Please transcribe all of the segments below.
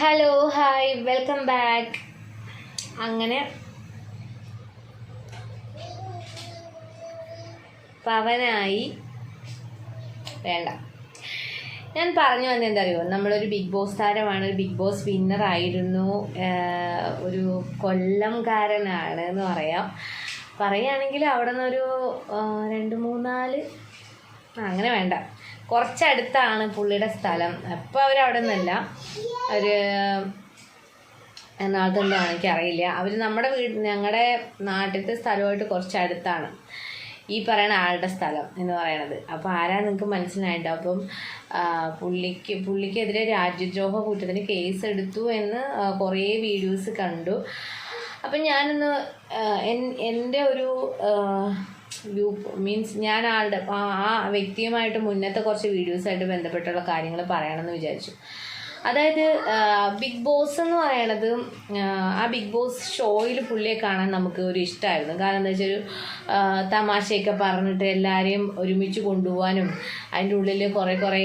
Hello hi welcome back അങ്ങനെ പവനായി വേണ്ട. ഞാൻ പറഞ്ഞു വന്നത് എന്താ അറിയോ നമ്മളൊരു ബിഗ് ബോസ് താരമാണ്. ഒരു ബിഗ് ബോസ് വിന്നർ ആയിരുന്നു. ഒരു കൊല്ലംകാരനാണ് എന്ന് പറയാം. പറയുകയാണെങ്കിൽ അവിടെ നിന്നൊരു രണ്ട് മൂന്നാൽ അങ്ങനെ വേണ്ട. കുറച്ചടുത്താണ് പുള്ളിയുടെ സ്ഥലം. അപ്പോൾ അവരവിടെ നിന്നല്ല അവർ എറണാകുളത്തുണ്ടോ എനിക്കറിയില്ല. അവർ നമ്മുടെ വീട് ഞങ്ങളുടെ നാട്ടിലത്തെ സ്ഥലമായിട്ട് കുറച്ചടുത്താണ്. ഈ പറയുന്ന ആളുടെ സ്ഥലം എന്ന് പറയണത്. അപ്പോൾ ആരാ നിങ്ങൾക്ക് മനസ്സിലായിട്ടോ അപ്പം പുള്ളിക്ക് പുള്ളിക്കെതിരെ രാജ്യദ്രോഹ കുറ്റത്തിന് കേസ് എടുത്തു എന്ന് കുറേ വീഡിയോസ് കണ്ടു. അപ്പം ഞാനൊന്ന് എൻ- എന്റെ ഒരു വ്യൂ മീൻസ് ഞാൻ ആളുടെ ആ വ്യക്തിയുമായിട്ട് മുന്നത്തെ കുറച്ച് വീഡിയോസായിട്ട് ബന്ധപ്പെട്ടുള്ള കാര്യങ്ങൾ പറയണമെന്ന് വിചാരിച്ചു. അതായത് ബിഗ് ബോസ് എന്ന് പറയണത് ആ, ബിഗ് ബോസ് ഷോയിൽ പുള്ളിയെ കാണാൻ നമുക്ക് ഒരു ഇഷ്ടമായിരുന്നു കാരണം എന്താ വെച്ചാൽ ഒരു തമാശയൊക്കെ പറഞ്ഞിട്ട് എല്ലാവരെയും ഒരുമിച്ച് കൊണ്ടുപോകാനും അതിന്റെ ഉള്ളിൽ കുറേ കുറേ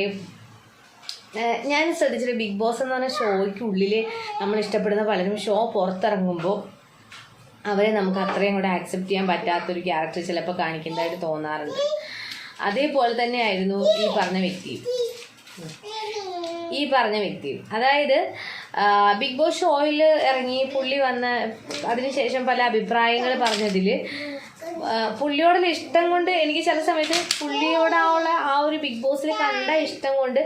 ഞാൻ ശ്രദ്ധിച്ചിട്ട് ബിഗ് ബോസ് എന്ന് പറഞ്ഞ ഷോയ്ക്ക് ഉള്ളിൽ നമ്മൾ ഇഷ്ടപ്പെടുന്ന പലരും ഷോ പുറത്തിറങ്ങുമ്പോൾ അവരെ നമുക്ക് അത്രയും കൂടെ ആക്സെപ്റ്റ് ചെയ്യാൻ പറ്റാത്തൊരു ക്യാരക്ടർ ചിലപ്പോൾ കാണിക്കുന്നതായിട്ട് തോന്നാറുണ്ട്. അതേപോലെ തന്നെയായിരുന്നു ഈ പറഞ്ഞ വ്യക്തി ഈ പറഞ്ഞ വ്യക്തി അതായത് ബിഗ് ബോസ് ഷോയിൽ ഇറങ്ങി പുള്ളി വന്ന അതിനുശേഷം പല അഭിപ്രായങ്ങൾ പറഞ്ഞതിൽ പുള്ളിയോടുള്ള ഇഷ്ടം കൊണ്ട് എനിക്ക് ചില സമയത്ത് പുള്ളിയോടുള്ള ആ ഒരു ബിഗ് ബോസിൽ കണ്ട ഇഷ്ടം കൊണ്ട്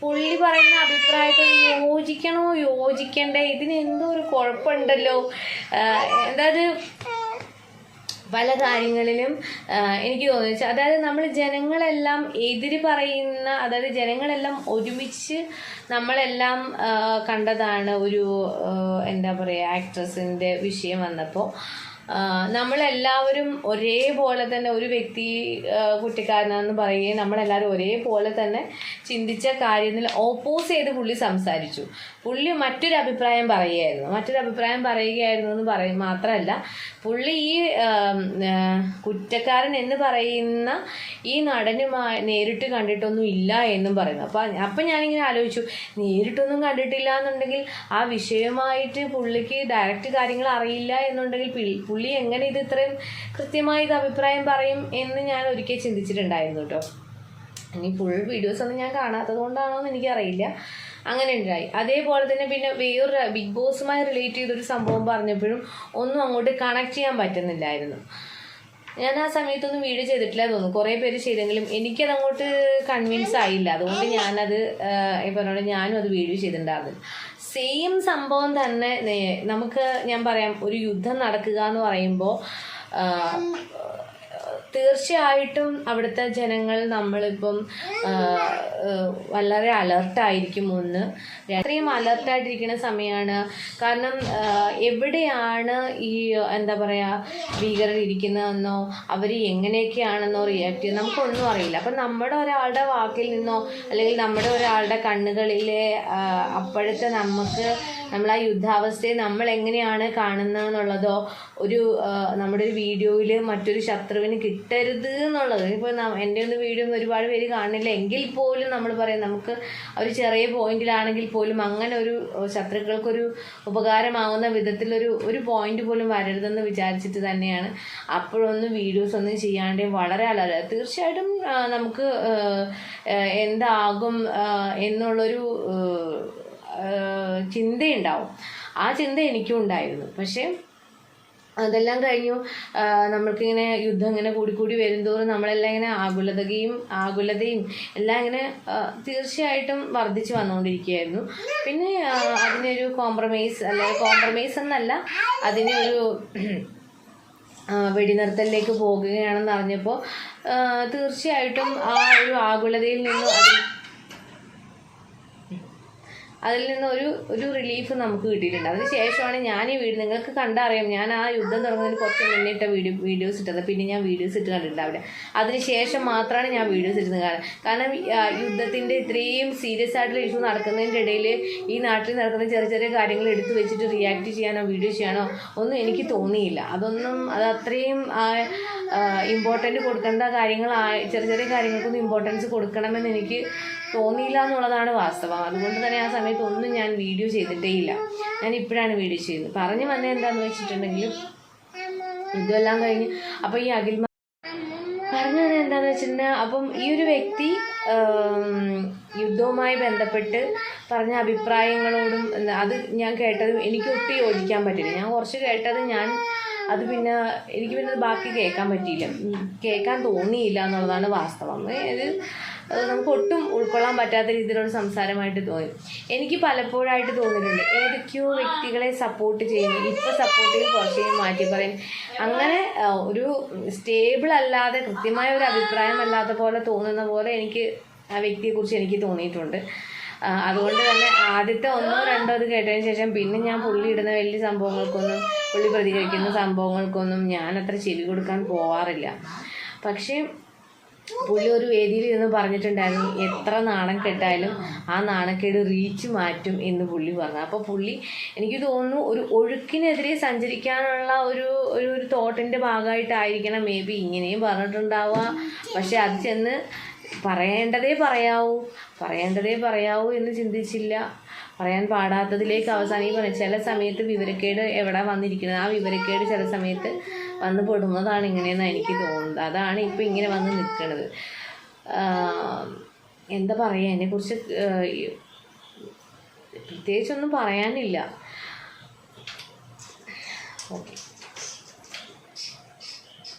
പുള്ളി പറയുന്ന അഭിപ്രായത്തിൽ യോജിക്കണോ യോജിക്കണ്ടേ? ഇതിന് എന്തോ ഒരു കുഴപ്പമുണ്ടല്ലോ. അതായത് പല കാര്യങ്ങളിലും എനിക്ക് തോന്നിച്ചു. അതായത് നമ്മൾ ജനങ്ങളെല്ലാം എതിര് പറയുന്ന അതായത് ജനങ്ങളെല്ലാം ഒരുമിച്ച് നമ്മളെല്ലാം കണ്ടതാണ് ഒരു എന്താ പറയുക ആക്ട്രസിന്റെ വിഷയം വന്നപ്പോൾ നമ്മളെല്ലാവരും ഒരേപോലെ തന്നെ ഒരു വ്യക്തി കുറ്റക്കാരനാണെന്ന് പറയുകയും നമ്മളെല്ലാവരും ഒരേപോലെ തന്നെ ചിന്തിച്ച കാര്യത്തിൽ ഓപ്പോസ് ചെയ്ത് പുള്ളി സംസാരിച്ചു. പുള്ളി മറ്റൊരു അഭിപ്രായം പറയുകയായിരുന്നു. മറ്റൊരു അഭിപ്രായം പറയുകയായിരുന്നു എന്ന് പറയും മാത്രമല്ല പുള്ളി ഈ കുറ്റക്കാരൻ എന്ന് പറയുന്ന ഈ നടനുമായി നേരിട്ട് കണ്ടിട്ടൊന്നും ഇല്ല എന്നും പറയുന്നു. അപ്പം അപ്പം ഞാനിങ്ങനെ ആലോചിച്ചു നേരിട്ടൊന്നും കണ്ടിട്ടില്ല എന്നുണ്ടെങ്കിൽ ആ വിഷയമായിട്ട് പുള്ളിക്ക് ഡയറക്റ്റ് കാര്യങ്ങൾ അറിയില്ല എന്നുണ്ടെങ്കിൽ പുള്ളി എങ്ങനെ ഇത് ഇത്രയും കൃത്യമായി ഇത് അഭിപ്രായം പറയും എന്ന് ഞാൻ ഒരിക്കൽ ചിന്തിച്ചിട്ടുണ്ടായിരുന്നു കേട്ടോ. ഇനി ഫുൾ വീഡിയോസ് ഒന്നും ഞാൻ കാണാത്തത് കൊണ്ടാണോ എന്ന് എനിക്കറിയില്ല. അങ്ങനെ ഉണ്ടായി. അതേപോലെ തന്നെ പിന്നെ വേറൊരു ബിഗ് ബോസുമായി റിലേറ്റ് ചെയ്തൊരു സംഭവം പറഞ്ഞപ്പോഴും ഒന്നും അങ്ങോട്ട് കണക്ട് ചെയ്യാൻ പറ്റുന്നില്ലായിരുന്നു. ഞാൻ ആ സമയത്തൊന്നും വീഡിയോ ചെയ്തിട്ടില്ല തോന്നുന്നു. കുറേ പേര് ചെയ്തെങ്കിലും എനിക്കത് അങ്ങോട്ട് കൺവിൻസ് ആയില്ല. അതുകൊണ്ട് ഞാനത് ഈ പറഞ്ഞ ഞാനും അത് വീഡിയോ ചെയ്തിട്ടുണ്ടായിരുന്നു. സെയിം സംഭവം തന്നെ നമുക്ക് ഞാൻ പറയാം ഒരു യുദ്ധം നടക്കുക എന്ന് പറയുമ്പോൾ തീർച്ചയായിട്ടും അവിടുത്തെ ജനങ്ങൾ നമ്മളിപ്പം വളരെ അലർട്ടായിരിക്കും ഒന്ന്. അത്രയും അലർട്ടായിട്ടിരിക്കുന്ന സമയമാണ് കാരണം എവിടെയാണ് ഈ എന്താ പറയുക ഭീകരർ ഇരിക്കുന്നതെന്നോ അവർ എങ്ങനെയൊക്കെയാണെന്നോ റിയാക്ട് ചെയ്യുന്നത് നമുക്കൊന്നും അറിയില്ല. അപ്പം നമ്മുടെ ഒരാളുടെ വാക്കിൽ നിന്നോ അല്ലെങ്കിൽ നമ്മുടെ ഒരാളുടെ കണ്ണുകളിലെ അപ്പോഴത്തെ നമുക്ക് നമ്മൾ ആ യുദ്ധാവസ്ഥയെ നമ്മൾ എങ്ങനെയാണ് കാണുന്നതെന്നുള്ളതോ ഒരു നമ്മുടെ ഒരു വീഡിയോയിൽ മറ്റൊരു ശത്രുവിന് കിട്ടരുത് എന്നുള്ളത്. ഇപ്പോൾ എന്റെ ഒന്ന് വീഡിയോ ഒരുപാട് പേര് കാണില്ല എങ്കിൽ പോലും നമ്മൾ പറയും നമുക്ക് ഒരു ചെറിയ പോയിന്റിലാണെങ്കിൽ പോലും അങ്ങനെ ഒരു ശത്രുക്കൾക്കൊരു ഉപകാരമാവുന്ന വിധത്തിലൊരു ഒരു പോയിന്റ് പോലും വരരുതെന്ന് വിചാരിച്ചിട്ട് തന്നെയാണ് അപ്പോഴൊന്നും വീഡിയോസ് ഒന്നും ചെയ്യാണ്ട് വളരെ അലറ. തീർച്ചയായിട്ടും നമുക്ക് എന്താകും എന്നുള്ളൊരു ചിന്തയുണ്ടാവും. ആ ചിന്ത എനിക്കും ഉണ്ടായിരുന്നു. പക്ഷേ അതെല്ലാം കഴിഞ്ഞു. നമ്മൾക്കിങ്ങനെ യുദ്ധം ഇങ്ങനെ കൂടിക്കൂടി കൂടി വരുന്തോറും നമ്മളെല്ലാം ഇങ്ങനെ ആകുലതയും ആകുലതയും എല്ലാം ഇങ്ങനെ തീർച്ചയായിട്ടും വർദ്ധിച്ചു വന്നുകൊണ്ടിരിക്കുകയായിരുന്നു. പിന്നെ അതിനൊരു കോംപ്രമൈസ് അല്ലെങ്കിൽ കോംപ്രമൈസ് എന്നല്ല അതിനൊരു വെടിനിർത്തലിലേക്ക് പോകുകയാണെന്ന് അറിഞ്ഞപ്പോൾ തീർച്ചയായിട്ടും ആ ഒരു ആകുലതയിൽ നിന്നും അതിൽ നിന്ന് ഒരു ഒരു റിലീഫ് നമുക്ക് കിട്ടിയിട്ടുണ്ട്. അതിന് ശേഷമാണ് ഞാൻ ഈ വീട് നിങ്ങൾക്ക് കണ്ടറിയാം. ഞാൻ ആ യുദ്ധം തുടങ്ങുന്നതിന് കുറച്ച് മുന്നിട്ട വീഡിയോ വീഡിയോസ് ഇട്ടത്. പിന്നെ ഞാൻ വീഡിയോസ് ഇട്ട് കണ്ടിട്ടുണ്ടാവില്ല. അതിന് ശേഷം മാത്രമാണ് ഞാൻ വീഡിയോസ് ഇട്ടത് കാരണം കാരണം യുദ്ധത്തിന്റെ ഇത്രയും സീരിയസ് ആയിട്ടുള്ള ഇഷ്യൂ നടക്കുന്നതിന്റെ ഇടയിൽ ഈ നാട്ടിൽ നടക്കുന്ന ചെറിയ ചെറിയ കാര്യങ്ങൾ എടുത്തു വെച്ചിട്ട് റിയാക്ട് ചെയ്യാനോ വീഡിയോ ചെയ്യാനോ ഒന്നും എനിക്ക് തോന്നിയില്ല. അതൊന്നും അത് അത്രയും ഇമ്പോർട്ടന്റ് കൊടുക്കേണ്ട കാര്യങ്ങൾ ചെറിയ ചെറിയ കാര്യങ്ങൾക്കൊന്നും ഇമ്പോർട്ടൻസ് കൊടുക്കണമെന്ന് എനിക്ക് തോന്നിയില്ല എന്നുള്ളതാണ് വാസ്തവം. അതുകൊണ്ട് തന്നെ ആ സമയത്ത് ഒന്നും ഞാൻ വീഡിയോ ചെയ്തിട്ടേ ഇല്ല ഞാൻ ഇപ്പോഴാണ് വീഡിയോ ചെയ്യുന്നത്. പറഞ്ഞു വന്നത് എന്താണെന്ന് വെച്ചിട്ടുണ്ടെങ്കിൽ ഇതെല്ലാം കഴിഞ്ഞ് അപ്പോൾ ഈ അഖിൽ പറഞ്ഞു തന്നെ എന്താന്ന് വെച്ചിട്ടുണ്ടെങ്കിൽ അപ്പം ഈ ഒരു വ്യക്തി യുദ്ധവുമായി ബന്ധപ്പെട്ട് പറഞ്ഞ അഭിപ്രായങ്ങളോടും അത് ഞാൻ കേട്ടത് എനിക്ക് ഒട്ടും യോജിക്കാൻ പറ്റില്ല. ഞാൻ കുറച്ച് കേട്ടത് ഞാൻ അത് പിന്നെ എനിക്ക് പിന്നെ ബാക്കി കേൾക്കാൻ പറ്റിയില്ല. കേൾക്കാൻ തോന്നിയില്ല എന്നുള്ളതാണ് വാസ്തവം. അത് നമുക്ക് ഒട്ടും ഉൾക്കൊള്ളാൻ പറ്റാത്ത രീതിയിലുള്ള സംസാരമായിട്ട് തോന്നി. എനിക്ക് പലപ്പോഴായിട്ട് തോന്നിയിട്ടുണ്ട് ഏതൊക്കെയോ വ്യക്തികളെ സപ്പോർട്ട് ചെയ്യുന്നു. ഇപ്പം സപ്പോർട്ട് ചെയ്ത് കുറച്ച് മാറ്റി പറയും. അങ്ങനെ ഒരു സ്റ്റേബിൾ അല്ലാതെ കൃത്യമായ ഒരു അഭിപ്രായം അല്ലാത്ത പോലെ തോന്നുന്ന പോലെ എനിക്ക് ആ വ്യക്തിയെക്കുറിച്ച് എനിക്ക് തോന്നിയിട്ടുണ്ട്. അതുകൊണ്ട് തന്നെ ആദ്യത്തെ ഒന്നോ രണ്ടോ ഇത് കേട്ടതിന് ശേഷം പിന്നെ ഞാൻ പുള്ളി ഇടുന്ന വലിയ സംഭവങ്ങൾക്കൊന്നും പുള്ളി പ്രതികരിക്കുന്ന സംഭവങ്ങൾക്കൊന്നും ഞാൻ അത്ര ചെവി കൊടുക്കാൻ പോവാറില്ല. പക്ഷേ പുള്ളി ഒരു വേദിയിൽ ഇരുന്ന് പറഞ്ഞിട്ടുണ്ടായിരുന്നു എത്ര നാണം കെട്ടാലും ആ നാണക്കേട് റീച്ച് മാറ്റും എന്ന് പുള്ളി പറഞ്ഞു. അപ്പോൾ പുള്ളി എനിക്ക് തോന്നുന്നു ഒരു ഒഴുക്കിനെതിരെ സഞ്ചരിക്കാനുള്ള ഒരു ഒരു ഒരു തോട്ടിന്റെ ഭാഗമായിട്ടായിരിക്കണം മേ ബി ഇങ്ങനെയും പറഞ്ഞിട്ടുണ്ടാവുക. പക്ഷെ അത് ചെന്ന് പറയേണ്ടതേ പറയാവൂ. പറയേണ്ടതേ പറയാവൂ എന്ന് ചിന്തിച്ചില്ല. പറയാൻ പാടാത്തതിലേക്ക് അവസാനം ചില സമയത്ത് വിവരക്കേട് എവിടെ വന്നിരിക്കുന്നത്? ആ വിവരക്കേട് ചില സമയത്ത് വന്ന് പെടുന്നതാണ് ഇങ്ങനെയെന്ന് എനിക്ക് തോന്നുന്നത്. അതാണ് ഇപ്പം ഇങ്ങനെ വന്ന് നിൽക്കുന്നത് എന്താ പറയുക എന്നെക്കുറിച്ച് ആഹ് പ്രത്യേകിച്ചൊന്നും പറയാനില്ല. ഓക്കെ.